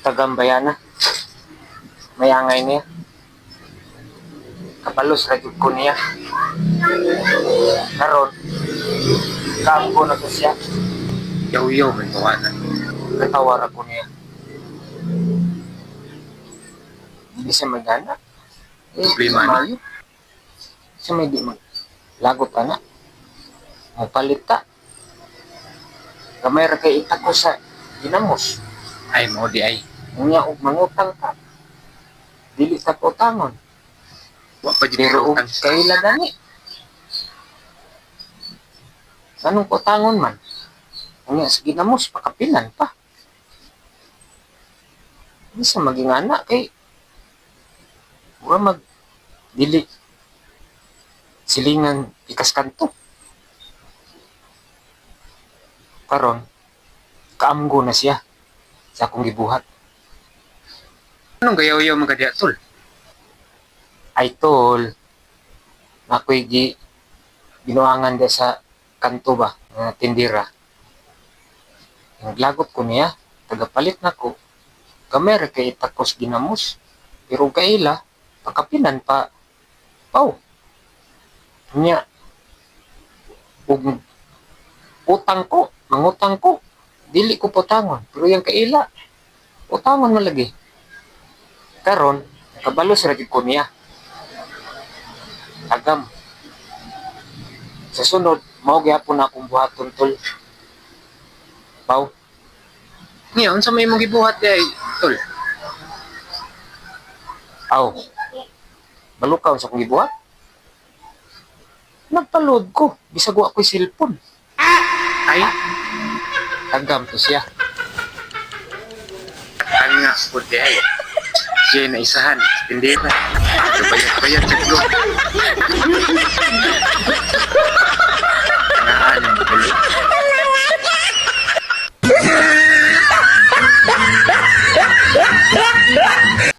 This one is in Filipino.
Tagambayana. Mayangay niya. Kapalos gyud ko niya. Karon, kaamgo na ko siya. Yaw-yaw, may tawanan. Katawara ko niya. Hindi siya magana. Eh, Problema na. Siya may di mag... Lagot ka na. Mapalit ka. Kamay ra kay ita ko sa ginamos. Ay, mo di ay. Unya og mangutang ka. Dili ta ko tangon. Wa pa dyan Pero og kaila gani. Anong ko tangon man? Unya sa ginamos pakapilan pa. Hindi sa maging anak kay Wa mag dili silingan pikas kanto. Karon kaamgo na siya sa akong gibuhat. Anong gayaw-yaw mga diya, tol? ay tol ako'y gi binuangan dia sa kanto ba nga tindira. Naglagot ko niya tagapalit na ko. Kamera kay itakos ginamos. Pero kaila pakapinan pa. Pau niya utang ko mangutang ko dili ko putangon pero yung kaila utangon man lagi karon kabalos ra gyud ko niya agam. Sa sunod, mao gyapon na akong buhaton tol. Pau, Ngayon, sa may mong gibuhat di ay, tol. aw. Balukaw sa akong gibuhat. Nagpaload ko, bisag wa ko'y cellphone. Ay, Agam to siya. ano nga, po di ay. Siya na isahan, hindi na. Kabayat-bayat sa blog.